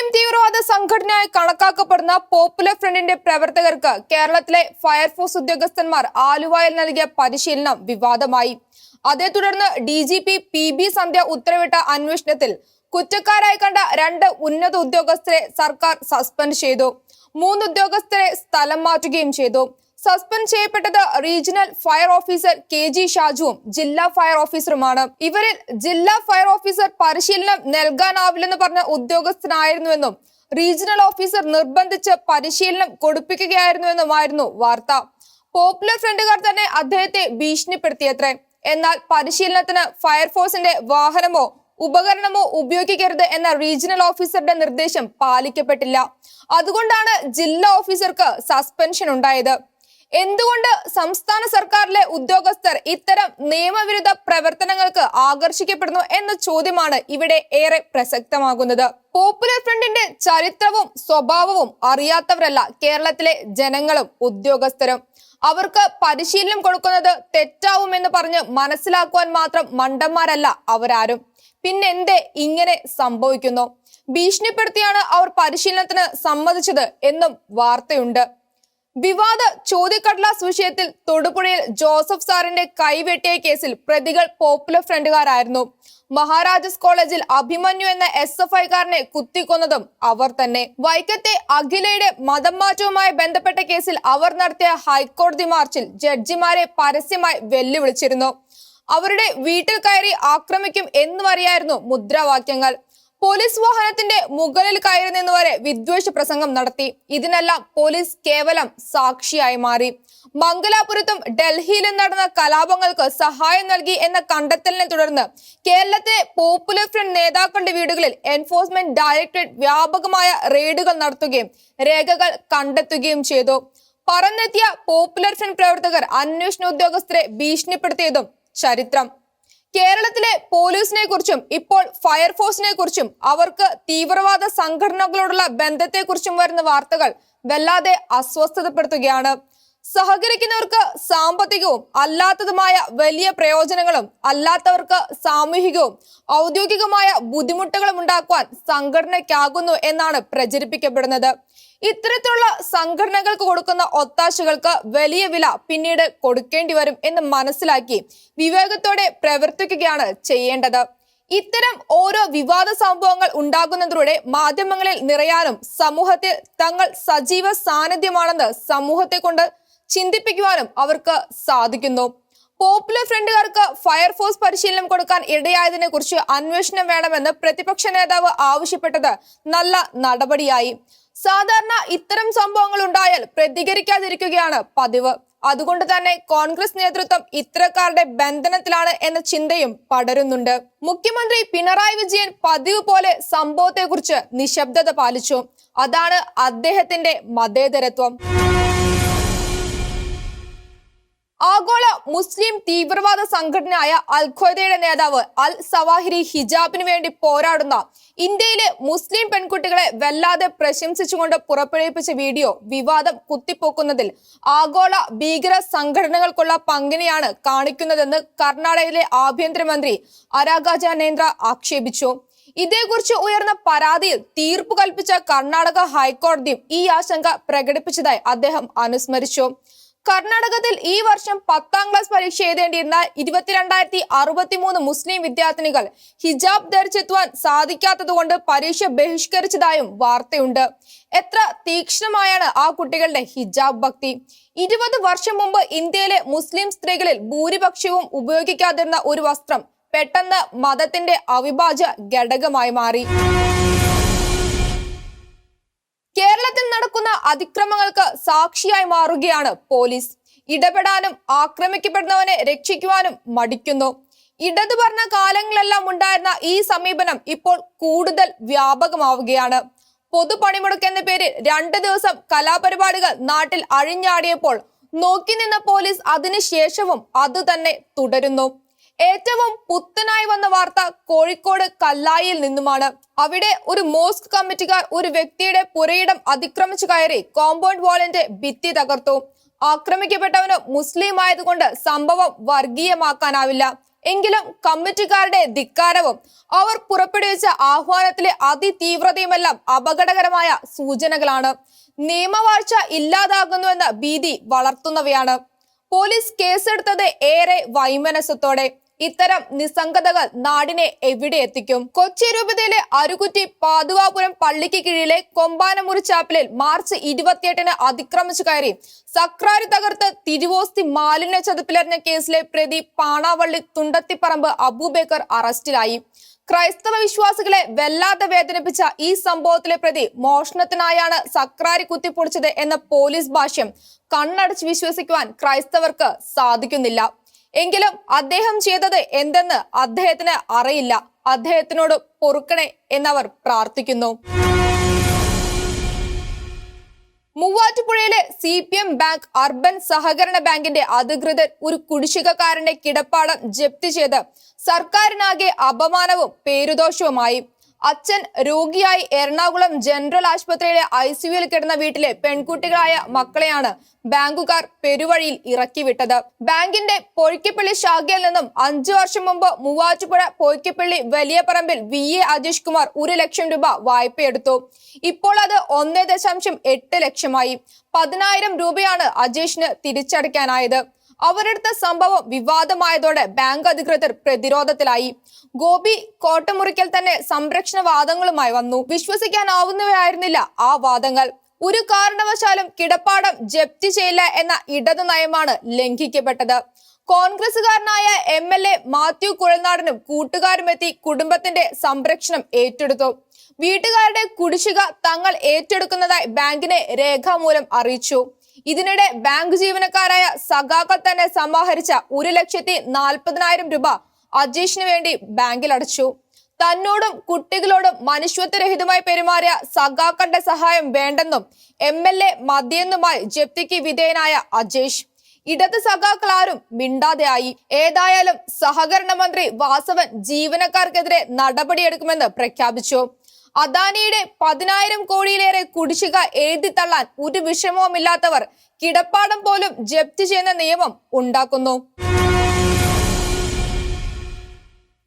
മുസ്ലിം തീവ്രവാദ സംഘടനയായി കണക്കാക്കപ്പെടുന്ന പോപ്പുലർ ഫ്രണ്ടിന്റെ പ്രവർത്തകർക്ക് കേരളത്തിലെ ഫയർഫോഴ്സ് ഉദ്യോഗസ്ഥന്മാർ ആലുവായിൽ നൽകിയ പരിശീലനം വിവാദമായി. അതേ തുടർന്ന് D G P P B Sandhya ഉത്തരവിട്ട അന്വേഷണത്തിൽ കുറ്റക്കാരായി കണ്ട രണ്ട് ഉന്നത ഉദ്യോഗസ്ഥരെ സർക്കാർ സസ്പെൻഡ് ചെയ്തു. മൂന്ന് ഉദ്യോഗസ്ഥരെ സ്ഥലം മാറ്റുകയും ചെയ്തു. സസ്പെൻഡ് ചെയ്യപ്പെട്ടത് regional fire officer K G ഷാജുവും ജില്ലാ ഫയർ ഓഫീസറുമാണ് ഇവരിൽ ജില്ലാ ഫയർ ഓഫീസർ പരിശീലനം നൽകാനാവില്ലെന്ന് പറഞ്ഞ ഉദ്യോഗസ്ഥനായിരുന്നുവെന്നും റീജിയണൽ ഓഫീസർ നിർബന്ധിച്ച് പരിശീലനം കൊടുപ്പിക്കുകയായിരുന്നുവെന്നുമായിരുന്നു വാർത്ത. പോപ്പുലർ ഫ്രണ്ടുകാർ തന്നെ അദ്ദേഹത്തെ ഭീഷണിപ്പെടുത്തിയത്രേ. എന്നാൽ പരിശീലനത്തിന് ഫയർഫോഴ്സിന്റെ വാഹനമോ ഉപകരണമോ ഉപയോഗിക്കരുത് എന്ന റീജിയണൽ ഓഫീസറുടെ നിർദ്ദേശം പാലിക്കപ്പെട്ടില്ല. അതുകൊണ്ടാണ് ജില്ലാ ഓഫീസർക്ക് സസ്പെൻഷൻ ഉണ്ടായത്. എന്തുകൊണ്ട് സംസ്ഥാന സർക്കാരിലെ ഉദ്യോഗസ്ഥർ ഇത്തരം നിയമവിരുദ്ധ പ്രവർത്തനങ്ങൾക്ക് ആകർഷിക്കപ്പെടുന്നു എന്ന ചോദ്യമാണ് ഇവിടെ ഏറെ പ്രസക്തമാകുന്നത്. പോപ്പുലർ ഫ്രണ്ടിന്റെ ചരിത്രവും സ്വഭാവവും അറിയാത്തവരല്ല കേരളത്തിലെ ജനങ്ങളും ഉദ്യോഗസ്ഥരും. അവർക്ക് പരിശീലനം കൊടുക്കുന്നത് തെറ്റാവുമെന്ന് പറഞ്ഞ് മനസ്സിലാക്കുവാൻ മാത്രം മണ്ടന്മാരല്ല അവരാരും. പിന്നെന്തേ ഇങ്ങനെ സംഭവിക്കുന്നു? ഭീഷണിപ്പെടുത്തിയാണ് അവർ പരിശീലനത്തിന് സമ്മതിച്ചത് എന്നും വാർത്തയുണ്ട്. വിവാദ ചോദ്യക്കടലാസ് വിഷയത്തിൽ തൊടുപുഴയിൽ ജോസഫ് സാറിന്റെ കൈവെട്ടിയ കേസിൽ പ്രതികൾ പോപ്പുലർ ഫ്രണ്ടുകാരായിരുന്നു. മഹാരാജസ് കോളേജിൽ അഭിമന്യു എന്ന എസ് എഫ് ഐക്കാരനെ കുത്തിക്കൊന്നതും അവർ തന്നെ. വൈക്കത്തെ അഖിലയുടെ മതം മാറ്റവുമായി ബന്ധപ്പെട്ട കേസിൽ അവർ നടത്തിയ ഹൈക്കോടതി മാർച്ചിൽ ജഡ്ജിമാരെ പരസ്യമായി വെല്ലുവിളിച്ചിരുന്നു. അവരുടെ വീട്ടിൽ കയറി ആക്രമിക്കും എന്നുമറിയായിരുന്നു മുദ്രാവാക്യങ്ങൾ. പോലീസ് വാഹനത്തിന്റെ മുകളിൽ കയറി നിന്നുവരെ വിദ്വേഷ പ്രസംഗം നടത്തി. ഇതിനെല്ലാം പോലീസ് കേവലം സാക്ഷിയായി മാറി. മംഗലാപുരത്തും ഡൽഹിയിലും നടന്ന കലാപങ്ങൾക്ക് സഹായം നൽകി എന്ന കണ്ടെത്തലിനെ തുടർന്ന് കേരളത്തെ പോപ്പുലർ ഫ്രണ്ട് നേതാക്കളുടെ വീടുകളിൽ എൻഫോഴ്സ്മെന്റ് ഡയറക്ടറേറ്റ് വ്യാപകമായ റെയ്ഡുകൾ നടത്തുകയും രേഖകൾ കണ്ടെത്തുകയും ചെയ്തു. പറന്നെത്തിയ പോപ്പുലർ ഫ്രണ്ട് പ്രവർത്തകർ അന്വേഷണ ഉദ്യോഗസ്ഥരെ ഭീഷണിപ്പെടുത്തിയതും ചരിത്രം. കേരളത്തിലെ പോലീസിനെ കുറിച്ചും ഇപ്പോൾ ഫയർഫോഴ്സിനെ കുറിച്ചും അവർക്ക് തീവ്രവാദ സംഘടനകളോടുള്ള ബന്ധത്തെക്കുറിച്ചും വരുന്ന വാർത്തകൾ വല്ലാതെ അസ്വസ്ഥതപ്പെടുത്തുകയാണ്. സഹകരിക്കുന്നവർക്ക് സാമ്പത്തികവും അല്ലാത്തതുമായ വലിയ പ്രയോജനങ്ങളും അല്ലാത്തവർക്ക് സാമൂഹികവും ഔദ്യോഗികമായ ബുദ്ധിമുട്ടുകളും ഉണ്ടാക്കുവാൻ സംഘടനയ്ക്കാകുന്നു എന്നാണ് പ്രചരിപ്പിക്കപ്പെടുന്നത്. ഇത്തരത്തിലുള്ള സംഘടനകൾക്ക് കൊടുക്കുന്ന ഒത്താശകൾക്ക് വലിയ വില പിന്നീട് കൊടുക്കേണ്ടി വരും എന്ന് മനസ്സിലാക്കി വിവേകത്തോടെ പ്രവർത്തിക്കുകയാണ് ചെയ്യേണ്ടത്. ഇത്തരം ഓരോ വിവാദ സംഭവങ്ങൾ ഉണ്ടാകുന്നതിലൂടെ മാധ്യമങ്ങളിൽ നിറയാനും സമൂഹത്തിൽ തങ്ങൾ സജീവ സാന്നിധ്യമാണെന്ന് സമൂഹത്തെ കൊണ്ട് ചിന്തിപ്പിക്കുവാനും അവർക്ക് സാധിക്കുന്നു. പോപ്പുലർ ഫ്രണ്ടുകാർക്ക് ഫയർഫോഴ്സ് പരിശീലനം കൊടുക്കാൻ ഇടയായതിനെ കുറിച്ച് അന്വേഷണം വേണമെന്ന് പ്രതിപക്ഷ നേതാവ് ആവശ്യപ്പെട്ടത് നല്ല നടപടിയായി. സാധാരണ ഇത്തരം സംഭവങ്ങൾ ഉണ്ടായാൽ പ്രതികരിക്കാതിരിക്കുകയാണ് പതിവ്. അതുകൊണ്ട് തന്നെ കോൺഗ്രസ് നേതൃത്വം ഇത്തരക്കാരുടെ ബന്ധനത്തിലാണ് എന്ന ചിന്തയും പടരുന്നുണ്ട്. മുഖ്യമന്ത്രി പിണറായി വിജയൻ പതിവ് പോലെ സംഭവത്തെക്കുറിച്ച് നിശബ്ദത പാലിച്ചു. അതാണ് അദ്ദേഹത്തിന്റെ മതേതരത്വം. ആഗോള മുസ്ലിം തീവ്രവാദ സംഘടനയായ അൽ ഖ്വദയുടെ നേതാവ് അൽ സവാഹിരി ഹിജാബിന് വേണ്ടി പോരാടുന്ന ഇന്ത്യയിലെ മുസ്ലിം പെൺകുട്ടികളെ വല്ലാതെ പ്രശംസിച്ചുകൊണ്ട് പുറപ്പെടുവിപ്പിച്ച വീഡിയോ വിവാദം കുത്തിപ്പോക്കുന്നതിൽ ആഗോള ഭീകര സംഘടനകൾക്കുള്ള പങ്കിനെയാണ് കാണിക്കുന്നതെന്ന് കർണാടകയിലെ ആഭ്യന്തരമന്ത്രി അരാഗാജാനേന്ദ്ര ആക്ഷേപിച്ചു. ഇതേക്കുറിച്ച് ഉയർന്ന പരാതിയിൽ തീർപ്പ് കൽപ്പിച്ച കർണാടക ഹൈക്കോടതിയും ഈ ആശങ്ക പ്രകടിപ്പിച്ചതായി അദ്ദേഹം അനുസ്മരിച്ചു. കർണാടകത്തിൽ ഈ വർഷം പത്താം ക്ലാസ് പരീക്ഷ എഴുതേണ്ടിയിരുന്ന ഇരുപത്തിരണ്ടായിരത്തി അറുപത്തിമൂന്ന് മുസ്ലിം വിദ്യാർത്ഥിനികൾ ഹിജാബ് ധരിച്ചെത്തുവാൻ സാധിക്കാത്തതുകൊണ്ട് പരീക്ഷ ബഹിഷ്കരിച്ചതായും വാർത്തയുണ്ട്. എത്ര തീക്ഷ്ണമായാണ് ആ കുട്ടികളുടെ ഹിജാബ് ഭക്തി. ഇരുപത് വർഷം മുമ്പ് ഇന്ത്യയിലെ മുസ്ലിം സ്ത്രീകളിൽ ഭൂരിപക്ഷവും ഉപയോഗിക്കാതിരുന്ന ഒരു വസ്ത്രം പെട്ടെന്ന് മതത്തിന്റെ അവിഭാജ്യ ഘടകമായി മാറി. കേരളത്തിൽ നടക്കുന്ന അതിക്രമങ്ങൾക്ക് സാക്ഷിയായി മാറുകയാണ് പോലീസ്. ഇടപെടാനും ആക്രമിക്കപ്പെടുന്നവനെ രക്ഷിക്കുവാനും മടിക്കുന്നു. ഇടതു ഭരണ കാലങ്ങളിലെല്ലാം ഉണ്ടായിരുന്ന ഈ സമീപനം ഇപ്പോൾ കൂടുതൽ വ്യാപകമാവുകയാണ്. പൊതുപണിമുടക്ക് എന്ന പേരിൽ രണ്ടു ദിവസം കലാപരിപാടികൾ നാട്ടിൽ അഴിഞ്ഞാടിയപ്പോൾ നോക്കി നിന്ന പോലീസ് അതിനുശേഷവും അത് തന്നെ തുടരുന്നു. ഏറ്റവും പുത്തനായി വന്ന വാർത്ത കോഴിക്കോട് കല്ലായിൽ നിന്നുമാണ്. അവിടെ ഒരു മോസ്ക് കമ്മിറ്റിക്കാർ ഒരു വ്യക്തിയുടെ പുരയിടം അതിക്രമിച്ചു കയറി കോമ്പൗണ്ട് വാളിന്റെ ഭിത്തി തകർത്തു. ആക്രമിക്കപ്പെട്ടവന് മുസ്ലിം ആയതുകൊണ്ട് സംഭവം വർഗീയമാക്കാനാവില്ല. എങ്കിലും കമ്മിറ്റിക്കാരുടെ ധിക്കാരവും അവർ പുറപ്പെടുവിച്ച ആഹ്വാനത്തിലെ അതിതീവ്രതയുമെല്ലാം അപകടകരമായ സൂചനകളാണ്. നിയമവാഴ്ച ഇല്ലാതാകുന്നുവെന്ന ഭീതി വളർത്തുന്നവയാണ്. പോലീസ് കേസെടുത്തത് ഏറെ വൈമനസ്യത്തോടെ. ഇത്തരം നിസ്സംഗതകൾ നാടിനെ എവിടെ എത്തിക്കും? കൊച്ചി രൂപതയിലെ അരുകുറ്റി പാതുവാപുരം പള്ളിക്ക് കീഴിലെ കൊമ്പാനമുറി ചാപ്പലിൽ മാർച്ച് ഇരുപത്തിയെട്ടിന് അതിക്രമിച്ചു കയറി. സക്രാരി തകർത്ത് തിരുവോസ്തി മാലിന്യ ചതുപ്പിലെറിഞ്ഞ കേസിലെ പ്രതി പാണാവള്ളി തുണ്ടത്തിപ്പറമ്പ് അബൂബേക്കർ അറസ്റ്റിലായി. ക്രൈസ്തവ വിശ്വാസികളെ വല്ലാതെ വേദനിപ്പിച്ച ഈ സംഭവത്തിലെ പ്രതി മോഷണത്തിനായാണ് സക്രാരി കുത്തിപ്പൊളിച്ചത് എന്ന പോലീസ് ഭാഷ്യം കണ്ണടച്ച് വിശ്വസിക്കുവാൻ ക്രൈസ്തവർക്ക് സാധിക്കുന്നില്ല. എങ്കിലും അദ്ദേഹം ചെയ്തത് എന്തെന്ന് അദ്ദേഹത്തിന് അറിയില്ല. അദ്ദേഹത്തിനോട് പൊറുക്കണേ എന്നവർ പ്രാർത്ഥിക്കുന്നു. മൂവാറ്റുപുഴയിലെ C P M bank urban സഹകരണ ബാങ്കിന്റെ അധികൃതർ ഒരു കുടിശ്ശികക്കാരന്റെ കിടപ്പാടം ജപ്തി ചെയ്ത് സർക്കാരിനാകെ അപമാനവും പേരുദോഷവുമായി. അച്ഛൻ രോഗിയായി എറണാകുളം ജനറൽ ആശുപത്രിയിലെ ഐ സിയുവിൽ കിടന്ന വീട്ടിലെ പെൺകുട്ടികളായ മക്കളെയാണ് ബാങ്കുകാർ പെരുവഴിയിൽ ഇറക്കിവിട്ടത്. ബാങ്കിന്റെ പൊഴിക്കപ്പള്ളി ശാഖയിൽ നിന്നും അഞ്ചു വർഷം മുമ്പ് മൂവാറ്റുപുഴ പൊയ്ക്കപ്പള്ളി വലിയ പറമ്പിൽ വി. എ. അജീഷ് കുമാർ ഒരു ലക്ഷം രൂപ വായ്പയെടുത്തു. ഇപ്പോൾ അത് ഒന്നേ ദശാംശം എട്ട് ലക്ഷമായി. പതിനായിരം രൂപയാണ് അജീഷിന് തിരിച്ചടയ്ക്കാനായത്. അവരെടുത്ത സംഭവം വിവാദമായതോടെ ബാങ്ക് അധികൃതർ പ്രതിരോധത്തിലായി. ഗോപി കോട്ടമുറിക്കൽ തന്നെ സംരക്ഷണ വാദങ്ങളുമായി വന്നു. വിശ്വസിക്കാനാവുന്നവയായിരുന്നില്ല ആ വാദങ്ങൾ. ഒരു കാരണവശാലും കിടപ്പാടം ജപ്തി ചെയ്യില്ല എന്ന ഇടതു നയമാണ് ലംഘിക്കപ്പെട്ടത്. കോൺഗ്രസുകാരനായ എം എൽ എ മാത്യു കുഴൽനാടനും കൂട്ടുകാരുമെത്തി കുടുംബത്തിന്റെ സംരക്ഷണം ഏറ്റെടുത്തു. വീട്ടുകാരുടെ കുടിശ്ശിക തങ്ങൾ ഏറ്റെടുക്കുന്നതായി ബാങ്കിനെ രേഖാമൂലം അറിയിച്ചു. ഇതിനിടെ ബാങ്ക് ജീവനക്കാരായ സഖാക്കൾ തന്നെ സമാഹരിച്ച ഒരു ലക്ഷത്തി നാൽപ്പതിനായിരം രൂപ അജീഷിന് വേണ്ടി ബാങ്കിൽ അടച്ചു. തന്നോടും കുട്ടികളോടും മനുഷ്യത്വരഹിതമായി പെരുമാറിയ സഖാക്കളുടെ സഹായം വേണ്ടെന്നും എം എൽ എ മതിയെന്നുമായി ജപ്തിക്ക് വിധേയനായ അജേഷ്. ഇടത് സഖാക്കൾ ആരും മിണ്ടാതെയായി. ഏതായാലും സഹകരണ മന്ത്രി വാസവൻ ജീവനക്കാർക്കെതിരെ നടപടിയെടുക്കുമെന്ന് പ്രഖ്യാപിച്ചു. അദാനിയുടെ പതിനായിരം കോടിയിലേറെ കുടിശ്ശിക എഴുതി തള്ളാൻ ഒരു വിഷമവുമില്ലാത്തവർ കിടപ്പാടം പോലും ജപ്തി ചെയ്യുന്ന നിയമം ഉണ്ടാക്കുന്നു.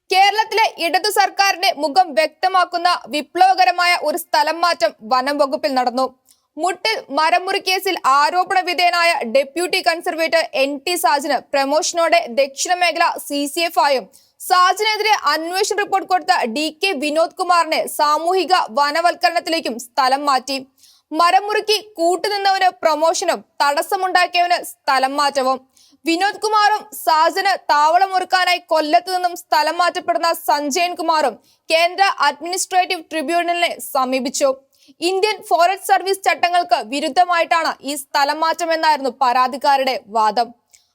കേരളത്തിലെ ഇടതു സർക്കാരിന്റെ മുഖം വ്യക്തമാക്കുന്ന വിപ്ലവകരമായ ഒരു സ്ഥലം മാറ്റം വനം വകുപ്പിൽ നടന്നു. മുട്ടിൽ മരമുറി കേസിൽ ആരോപണ വിധേയനായ ഡെപ്യൂട്ടി കൺസർവേറ്റർ എൻ ടി സാജന് പ്രമോഷനോടെ ദക്ഷിണ മേഖല സി സി എഫ് ആയും സാജനെതിരെ അന്വേഷണ റിപ്പോർട്ട് കൊടുത്ത ഡി കെ വിനോദ് കുമാറിനെ സാമൂഹിക വനവൽക്കരണത്തിലേക്കും സ്ഥലം മാറ്റി. മരമുറിക്ക് കൂട്ടുനിന്നവന് പ്രമോഷനും തടസ്സമുണ്ടാക്കിയവന് സ്ഥലം മാറ്റവും. വിനോദ് കുമാറും സാജന് താവളമൊരുക്കാനായി കൊല്ലത്ത് നിന്നും സ്ഥലം മാറ്റപ്പെടുന്ന സഞ്ജയൻ കുമാറും കേന്ദ്ര അഡ്മിനിസ്ട്രേറ്റീവ് ട്രിബ്യൂണലിനെ സമീപിച്ചു. ഇന്ത്യൻ ഫോറസ്റ്റ് സർവീസ് ചട്ടങ്ങൾക്ക് വിരുദ്ധമായിട്ടാണ് ഈ സ്ഥലം മാറ്റം എന്നായിരുന്നു പരാതിക്കാരുടെ വാദം.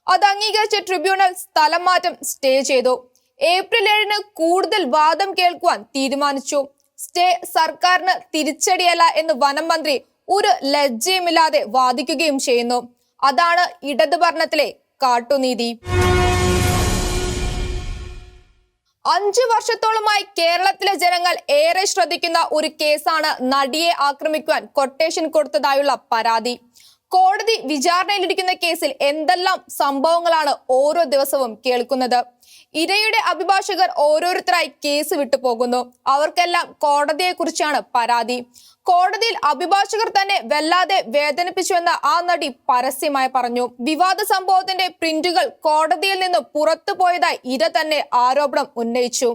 അത് അംഗീകരിച്ച ട്രിബ്യൂണൽ സ്ഥലം മാറ്റം സ്റ്റേ ചെയ്തു. ഏപ്രിൽ ഏഴിന് കൂടുതൽ വാദം കേൾക്കുവാൻ തീരുമാനിച്ചു. സ്റ്റേ സർക്കാരിന് തിരിച്ചടിയല്ല എന്ന് വനം മന്ത്രി ഒരു ലജ്ജയുമില്ലാതെ വാദിക്കുകയും ചെയ്യുന്നു. അതാണ് ഇടതു ഭരണത്തിലെ കാട്ടുനീതി. അഞ്ചു വർഷത്തോളമായി കേരളത്തിലെ ജനങ്ങൾ ഏറെ ശ്രദ്ധിക്കുന്ന ഒരു കേസാണ് നടിയെ ആക്രമിക്കുവാൻ കൊട്ടേഷൻ കൊടുത്തതായുള്ള പരാതി. കോടതി വിചാരണയിലിരിക്കുന്ന കേസിൽ എന്തെല്ലാം സംഭവങ്ങളാണ് ഓരോ ദിവസവും കേൾക്കുന്നത്? ഇരയുടെ അഭിഭാഷകർ ഓരോരുത്തരായി കേസ് വിട്ടു പോകുന്നു. അവർക്കെല്ലാം കോടതിയെക്കുറിച്ചാണ് പരാതി. കോടതിയിൽ അഭിഭാഷകർ തന്നെ വല്ലാതെ വേദനിപ്പിച്ചുവെന്ന് ആ നടി പരസ്യമായി പറഞ്ഞു. വിവാദ സംഭവത്തിന്റെ പ്രിന്റുകൾ കോടതിയിൽ നിന്ന് പുറത്തു പോയതായി ഇര തന്നെ ആരോപണം ഉന്നയിച്ചു.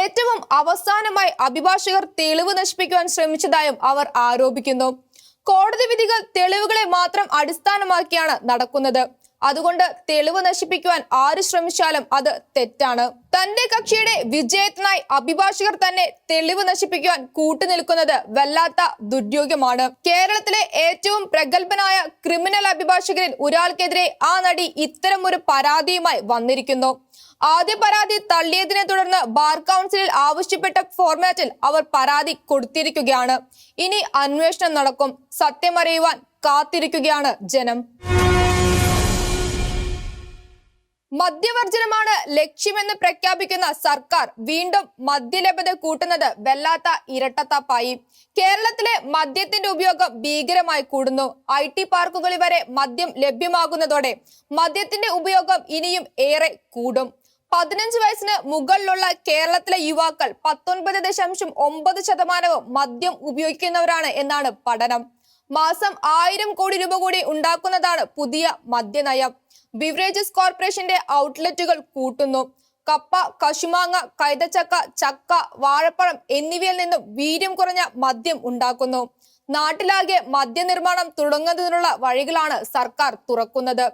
ഏറ്റവും അവസാനമായി അഭിഭാഷകർ തെളിവ് നശിപ്പിക്കുവാൻ ശ്രമിച്ചതായും അവർ ആരോപിക്കുന്നു. കോടതി വിധികൾ തെളിവുകളെ മാത്രം അടിസ്ഥാനമാക്കിയാണ് നടക്കുന്നത്. അതുകൊണ്ട് തെളിവ് നശിപ്പിക്കുവാൻ ആര് ശ്രമിച്ചാലും അത് തെറ്റാണ്. തന്റെ കക്ഷിയുടെ വിജയത്തിനായി അഭിഭാഷകർ തന്നെ തെളിവ് നശിപ്പിക്കുവാൻ കൂട്ടുനിൽക്കുന്നത് വല്ലാത്ത ദുര്യോഗമാണ്. കേരളത്തിലെ ഏറ്റവും പ്രഗത്ഭനായ ക്രിമിനൽ അഭിഭാഷകരിൽ ഒരാൾക്കെതിരെ ആ നടി ഇത്തരം ഒരു പരാതിയുമായി വന്നിരിക്കുന്നു. ആദ്യ പരാതി തള്ളിയതിനെ തുടർന്ന് ബാർ കൗൺസിലിൽ ആവശ്യപ്പെട്ട ഫോർമാറ്റിൽ അവർ പരാതി കൊടുത്തിരിക്കുകയാണ്. ഇനി അന്വേഷണം നടക്കും. സത്യമറിയുവാൻ കാത്തിരിക്കുകയാണ് ജനം. മദ്യവർജനമാണ് ലക്ഷ്യമെന്ന് പ്രഖ്യാപിക്കുന്ന സർക്കാർ വീണ്ടും മദ്യലഭ്യത കൂട്ടുന്നത് വല്ലാത്ത ഇരട്ടത്താപ്പായി. കേരളത്തിലെ മദ്യത്തിന്റെ ഉപയോഗം ഭീകരമായി കൂടുന്നു. ഐ ടി പാർക്കുകളിൽ വരെ മദ്യം ലഭ്യമാകുന്നതോടെ മദ്യത്തിന്റെ ഉപയോഗം ഇനിയും ഏറെ കൂടും. പതിനഞ്ച് വയസ്സിന് മുകളിലുള്ള കേരളത്തിലെ യുവാക്കൾ പത്തൊൻപത് ദശാംശം ഒമ്പത് ശതമാനവും മദ്യം ഉപയോഗിക്കുന്നവരാണ് എന്നാണ് പഠനം. മാസം ആയിരം കോടി രൂപ കൂടി ഉണ്ടാക്കുന്നതാണ് പുതിയ മദ്യനയം. ബിവറേജസ് കോർപ്പറേഷന്റെ ഔട്ട്ലെറ്റുകൾ കൂട്ടുന്നു. കപ്പ കശുമാങ്ങ കൈതച്ചക്ക ചക്ക വാഴപ്പഴം എന്നിവയിൽ നിന്നും വീര്യം കുറഞ്ഞ മദ്യം ഉണ്ടാക്കുന്നു. നാട്ടിലാകെ മദ്യനിർമ്മാണം തുടങ്ങുന്നതിനുള്ള വഴികളാണ് സർക്കാർ തുറക്കുന്നത്.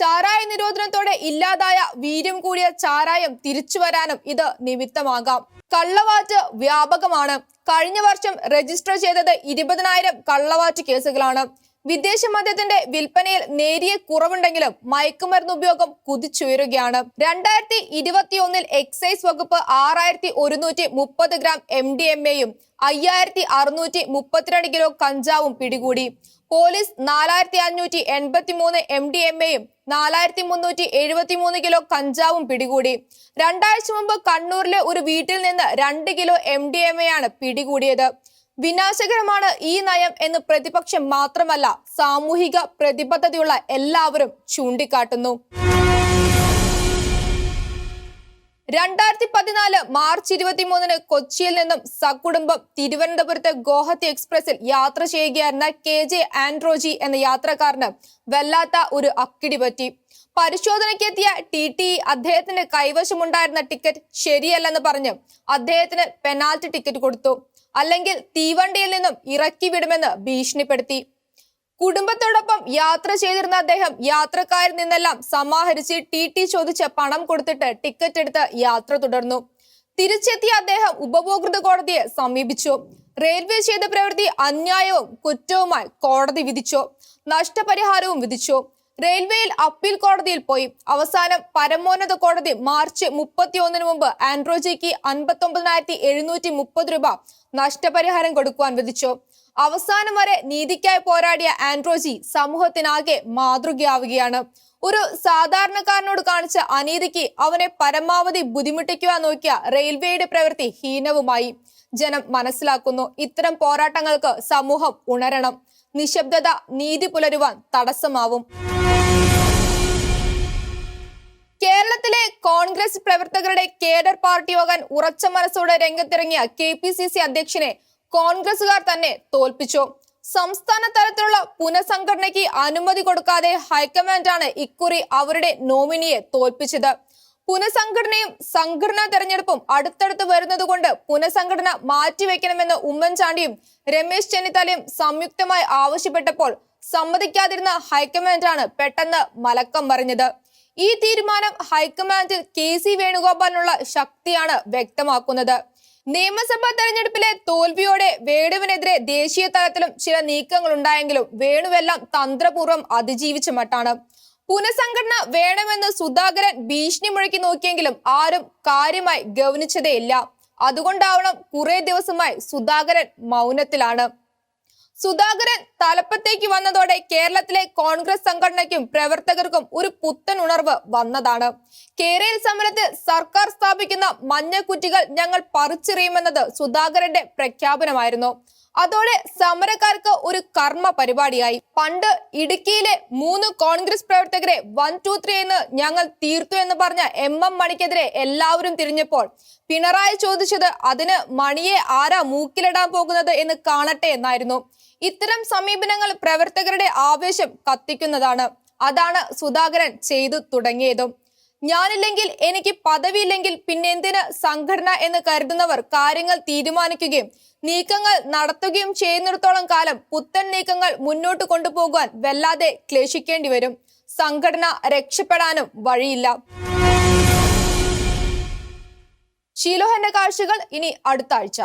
ചാരായ നിരോധനത്തോടെ ഇല്ലാതായ വീര്യം കൂടിയ ചാരായം തിരിച്ചു വരാനും ഇത് നിമിത്തമാകാം. കള്ളവാറ്റ് വ്യാപകമാണ്. കഴിഞ്ഞ വർഷം രജിസ്റ്റർ ചെയ്തത് ഇരുപതിനായിരം കള്ളവാറ്റ് കേസുകളാണ്. വിദേശ മദ്യത്തിന്റെ വിൽപ്പനയിൽ നേരിയ കുറവുണ്ടെങ്കിലും മയക്കുമരുന്ന് ഉപയോഗം കുതിച്ചുയരുകയാണ്. രണ്ടായിരത്തി ഇരുപത്തിയൊന്നിൽ എക്സൈസ് വകുപ്പ് ആറായിരത്തി ഒരുന്നൂറ്റി മുപ്പത് ഗ്രാം എം ഡി എം എയും അയ്യായിരത്തി അറുന്നൂറ്റി മുപ്പത്തിരണ്ട് കിലോ കഞ്ചാവും പിടികൂടി. പോലീസ് നാലായിരത്തി അഞ്ഞൂറ്റി എൺപത്തി മൂന്ന് എം ഡി എം എയും നാലായിരത്തി മുന്നൂറ്റി എഴുപത്തി മൂന്ന് കിലോ കഞ്ചാവും പിടികൂടി. രണ്ടാഴ്ച മുമ്പ് കണ്ണൂരിലെ ഒരു വീട്ടിൽ നിന്ന് രണ്ട് kilo M D M A ആണ് പിടികൂടിയത്. വിനാശകരമാണ് ഈ നയം എന്ന് പ്രതിപക്ഷം മാത്രമല്ല സാമൂഹിക പ്രതിബദ്ധതയുള്ള എല്ലാവരും ചൂണ്ടിക്കാട്ടുന്നു. രണ്ടായിരത്തി പതിനാല് മാർച്ച് ഇരുപത്തിമൂന്നിന് കൊച്ചിയിൽ നിന്നും സകുടുംബം തിരുവനന്തപുരത്ത് ഗോഹത്തി എക്സ്പ്രസിൽ യാത്ര ചെയ്യുകയായിരുന്ന കെ ജെ ആൻഡ്രോജി എന്ന യാത്രക്കാരന് വല്ലാത്ത ഒരു അക്കിടി പറ്റി. പരിശോധനയ്ക്കെത്തിയ ടി ടി അദ്ദേഹത്തിന്റെ കൈവശമുണ്ടായിരുന്ന ടിക്കറ്റ് ശരിയല്ലെന്ന് പറഞ്ഞ് അദ്ദേഹത്തിന് പെനാൽറ്റി ടിക്കറ്റ് കൊടുത്തു. അല്ലെങ്കിൽ തീവണ്ടിയിൽ നിന്നും ഇറക്കി വിടുമെന്ന് ഭീഷണിപ്പെടുത്തി. കുടുംബത്തോടൊപ്പം യാത്ര ചെയ്തിരുന്ന അദ്ദേഹം യാത്രക്കാരിൽ നിന്നെല്ലാം സമാഹരിച്ച് ടി ടി ചോദിച്ച് പണം കൊടുത്തിട്ട് ടിക്കറ്റ് എടുത്ത് യാത്ര തുടർന്നു. തിരിച്ചെത്തിയ അദ്ദേഹം ഉപഭോക്തൃ കോടതിയെ സമീപിച്ചു. റെയിൽവേ ചെയ്ത പ്രവൃത്തി അന്യായവും കുറ്റവുമായി കോടതി വിധിച്ചു. നഷ്ടപരിഹാരവും വിധിച്ചു. റെയിൽവേയിൽ അപ്പീൽ കോടതിയിൽ പോയി. അവസാനം പരമോന്നത കോടതി മാർച്ച് മുപ്പത്തിയൊന്നിന് മുമ്പ് ആൻഡ്രോജിക്ക് അൻപത്തി ഒമ്പതിനായിരത്തി എഴുന്നൂറ്റി മുപ്പത് രൂപ നഷ്ടപരിഹാരം കൊടുക്കുവാൻ വിധിച്ചു. അവസാനം വരെ നീതിക്കായി പോരാടിയ ആൻഡ്രോജി സമൂഹത്തിനാകെ മാതൃകയാവുകയാണ്. ഒരു സാധാരണക്കാരനോട് കാണിച്ച അനീതിക്ക് അവനെ പരമാവധി ബുദ്ധിമുട്ടിക്കുവാൻ നോക്കിയ റെയിൽവേയുടെ പ്രവൃത്തി ഹീനവുമായി. ജനം മനസ്സിലാക്കുന്നു ഇത്തരം പോരാട്ടങ്ങൾക്ക് സമൂഹം ഉണരണം. നിശബ്ദത നീതി പുലരുവാൻ തടസ്സമാവും. കേരളത്തിലെ കോൺഗ്രസ് പ്രവർത്തകരുടെ കേഡർ പാർട്ടിയാകാൻ ഉറച്ച മനസ്സോടെ രംഗത്തിറങ്ങിയ കെ പി സി സി അധ്യക്ഷനെ കോൺഗ്രസുകാർ തന്നെ തോൽപ്പിച്ചു. സംസ്ഥാന തലത്തിലുള്ള പുനഃസംഘടനയ്ക്ക് അനുമതി കൊടുക്കാതെ ഹൈക്കമാൻഡാണ് ഇക്കുറി അവരുടെ നോമിനിയെ തോൽപ്പിച്ചത്. പുനഃസംഘടനയും സംഘടനാ തെരഞ്ഞെടുപ്പും അടുത്തടുത്ത് വരുന്നതുകൊണ്ട് പുനഃസംഘടന മാറ്റിവെക്കണമെന്ന് ഉമ്മൻചാണ്ടിയും രമേശ് ചെന്നിത്തലയും സംയുക്തമായി ആവശ്യപ്പെട്ടപ്പോൾ സമ്മതിക്കാതിരുന്ന ഹൈക്കമാൻഡാണ് പെട്ടെന്ന് മലക്കം പറഞ്ഞത് ഈ തീരുമാനം ഹൈക്കമാൻഡിൽ കെ സി വേണുഗോപാലിനുള്ള ശക്തിയാണ് വ്യക്തമാക്കുന്നത്. നിയമസഭാ തെരഞ്ഞെടുപ്പിലെ തോൽവിയോടെ വേണുവിനെതിരെ ദേശീയ തലത്തിലും ചില നീക്കങ്ങൾ ഉണ്ടായെങ്കിലും വേണുവെല്ലാം തന്ത്രപൂർവം അതിജീവിച്ച മട്ടാണ്. പുനഃസംഘടന വേണമെന്ന് സുധാകരൻ ഭീഷണി മുഴക്കി നോക്കിയെങ്കിലും ആരും കാര്യമായി ഗവനിച്ചതേയില്ല അതുകൊണ്ടാവണം കുറെ ദിവസമായി സുധാകരൻ മൗനത്തിലാണ്. സുധാകരൻ തലപ്പത്തേക്ക് വന്നതോടെ കേരളത്തിലെ കോൺഗ്രസ് സംഘടനയ്ക്കും പ്രവർത്തകർക്കും ഒരു പുത്തൻ ഉണർവ് വന്നതാണ്. കേരയിൽ സമരത്തിൽ സർക്കാർ സ്ഥാപിക്കുന്ന മഞ്ഞക്കുറ്റികൾ ഞങ്ങൾ പറിച്ചെറിയുമെന്നത് സുധാകരന്റെ പ്രഖ്യാപനമായിരുന്നു. അതോടെ സമരക്കാർക്ക് ഒരു കർമ്മ പരിപാടിയായി. പണ്ട് ഇടുക്കിയിലെ മൂന്ന് കോൺഗ്രസ് പ്രവർത്തകരെ വൺ ടു ത്രീ എന്ന് ഞങ്ങൾ തീർത്തു എന്ന് പറഞ്ഞ എം എം മണിക്കെതിരെ എല്ലാവരും തിരിഞ്ഞപ്പോൾ പിണറായി ചോദിച്ചത് അതിന് മണിയെ ആരാ മൂക്കിലിടാൻ പോകുന്നത് എന്ന് കാണട്ടെ എന്നായിരുന്നു. ഇത്തരം സമീപനങ്ങൾ പ്രവർത്തകരുടെ ആവേശം കത്തിക്കുന്നതാണ്. അതാണ് സുധാകരൻ ചെയ്തു തുടങ്ങിയതും. ഞാനില്ലെങ്കിൽ എനിക്ക് പദവിയില്ലെങ്കിൽ പിന്നെ എന്തിന് സംഘടന എന്ന് കരുതുന്നവർ കാര്യങ്ങൾ തീരുമാനിക്കുകയും നീക്കങ്ങൾ നടത്തുകയും ചെയ്യുന്നിടത്തോളം കാലം പുത്തൻ നീക്കങ്ങൾ മുന്നോട്ട് കൊണ്ടുപോകുവാൻ വല്ലാതെ ക്ലേശിക്കേണ്ടി വരും. സംഘടന രക്ഷപ്പെടാനും വഴിയില്ല. ഷീലോഹന്റെ കാഴ്ചകൾ ഇനി അടുത്ത ആഴ്ച.